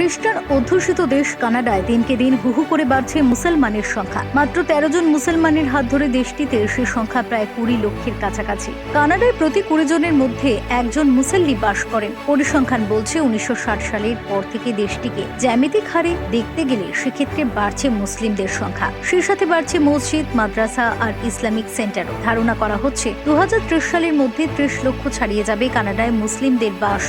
খ্রিস্টান অধ্যুষিত দেশ কানাডায় দিনকে দিন হুহু করে বাড়ছে মুসলমানের সংখ্যা। মাত্র তেরো জন মুসলমানের হাত ধরে দেশটিতে সে সংখ্যা প্রায় কুড়ি লক্ষের কাছাকাছি। কানাডায় প্রতি কুড়ি জনের মধ্যে একজন মুসল্লি বাস করেন। পরিসংখ্যান বলছে উনিশশো ষাট সালের পর থেকে দেশটিকে জ্যামিতিক হারে দেখতে গেলে সেক্ষেত্রে বাড়ছে মুসলিমদের সংখ্যা। সেই সাথে বাড়ছে মসজিদ, মাদ্রাসা আর ইসলামিক সেন্টারও। ধারণা করা হচ্ছে দু হাজার ত্রিশ সালের মধ্যে ত্রিশ লক্ষ ছাড়িয়ে যাবে কানাডায় মুসলিমদের বাস।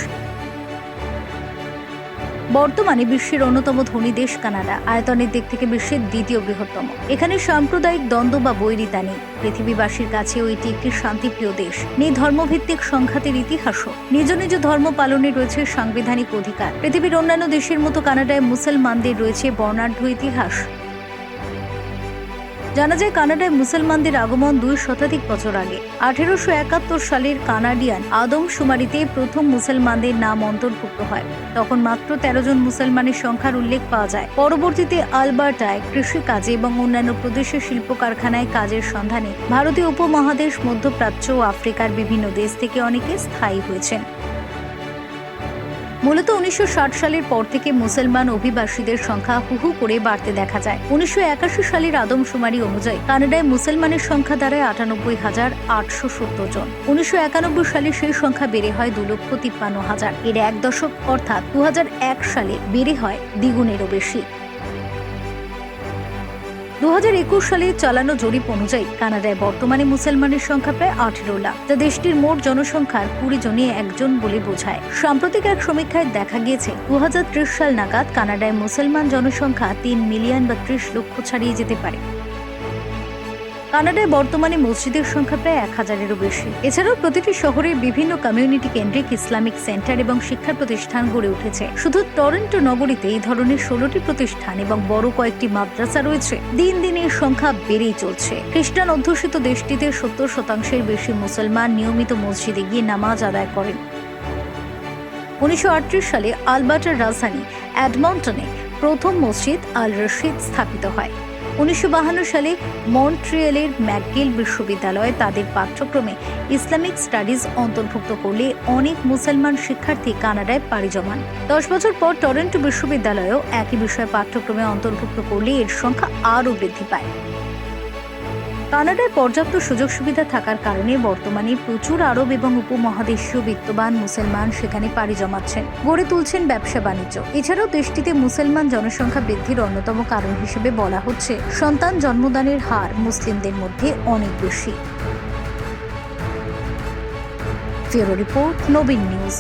বর্তমানে বিশ্বের অন্যতম ধনী দেশ কানাডা। আয়তনের দিক থেকে বিশ্বের দ্বিতীয় বৃহত্তম। এখানে সাম্প্রদায়িক দ্বন্দ্ব বা বৈরিতা নেই। পৃথিবীবাসীর কাছে ওইটি একটি শান্তিপ্রিয় দেশ। নেই ধর্মভিত্তিক সংঘাতের ইতিহাসও। নিজ নিজ ধর্ম পালনে রয়েছে সাংবিধানিক অধিকার। পৃথিবীর অন্যান্য দেশের মতো কানাডায় মুসলমানদের রয়েছে বর্ণাঢ্য ইতিহাস। জানা যায়, কানাডায় মুসলমানদের আগমন দুই শতাধিক বছর আগে। আঠেরোশো একাত্তর সালের কানাডিয়ান আদমশুমারিতে প্রথম মুসলমানদের নাম অন্তর্ভুক্ত হয়। তখন মাত্র তেরো জন মুসলমানের সংখ্যার উল্লেখ পাওয়া যায়। পরবর্তীতে আলবার্টায় কৃষিকাজে এবং অন্যান্য প্রদেশের শিল্প কারখানায় কাজের সন্ধানে ভারতীয় উপমহাদেশ, মধ্যপ্রাচ্য ও আফ্রিকার বিভিন্ন দেশ থেকে অনেকে স্থায়ী হয়েছেন। মূলত উনিশশো ষাট সালের পর থেকে মুসলমান অভিবাসীদের সংখ্যা হুহু করে বাড়তে দেখা যায়। উনিশশো একাশি সালের আদমশুমারি অনুযায়ী কানাডায় মুসলমানের সংখ্যা দাঁড়ায় আটানব্বই হাজার আটশো সত্তর জন। উনিশশো একানব্বই সালে সেই সংখ্যা বেড়ে হয় দু লক্ষ তিপ্পান্ন হাজার। এর এক দশক অর্থাৎ দু হাজার এক সালে বেড়ে হয় দ্বিগুণেরও বেশি। দু হাজার একুশ সালে চালানো জরিপ অনুযায়ী কানাডায় বর্তমানে মুসলমানের সংখ্যা প্রায় আঠেরো লাখ। যা দেশটির মোট জনসংখ্যার কুড়ি জনই একজন বলে বোঝায়। সাম্প্রতিক এক সমীক্ষায় দেখা গিয়েছে দু হাজার ত্রিশ সাল নাগাদ কানাডায় মুসলমান জনসংখ্যা তিন মিলিয়ন বা ত্রিশ লক্ষ ছাড়িয়ে যেতে পারে। কানাডায় বর্তমানে মসজিদের সংখ্যা প্রায় এক হাজারেরও বেশি। এছাড়াও প্রতিটি শহরে বিভিন্ন কমিউনিটি কেন্দ্রিক ইসলামিক সেন্টার এবং শিক্ষা প্রতিষ্ঠান গড়ে উঠেছে। শুধু টরেন্টো নগরীতে এই ধরনের ষোলোটি প্রতিষ্ঠান এবং বড় কয়েকটি মাদ্রাসা রয়েছে। দিন দিন এর সংখ্যা বেড়েই চলছে। খ্রিস্টান অধ্যুষিত দেশটিতে সত্তর শতাংশের বেশি মুসলমান নিয়মিত মসজিদে গিয়ে নামাজ আদায় করেন। উনিশশো আটত্রিশ সালে আলবার্টার রাজধানী অ্যাডমন্টনে প্রথম মসজিদ আল রশিদ স্থাপিত হয়। উনিশশো সালে মন্ট্রিয়েলের ম্যাকগিল বিশ্ববিদ্যালয়ে তাদের পাঠ্যক্রমে ইসলামিক স্টাডিজ অন্তর্ভুক্ত করলে অনেক মুসলমান শিক্ষার্থী কানাডায় পাড়ি জমান। দশ বছর পর টরেন্টো বিশ্ববিদ্যালয়েও একই বিষয়ে পাঠ্যক্রমে অন্তর্ভুক্ত করলে এর সংখ্যা আরও বৃদ্ধি পায়। কানাডায় পর্যাপ্ত সুযোগ সুবিধা থাকার কারণে বর্তমানে প্রচুর আরব এবং উপমহাদেশীয় বিত্তবান মুসলমান সেখানে পাড়ি জমাচ্ছেন গড়ে তুলছেন ব্যবসা বাণিজ্য। এছাড়াও দেশটিতে মুসলমান জনসংখ্যা বৃদ্ধির অন্যতম কারণ হিসেবে বলা হচ্ছে, সন্তান জন্মদানের হার মুসলিমদের মধ্যে অনেক বেশি। ফেরো রিপোর্ট, নবীন নিউজ।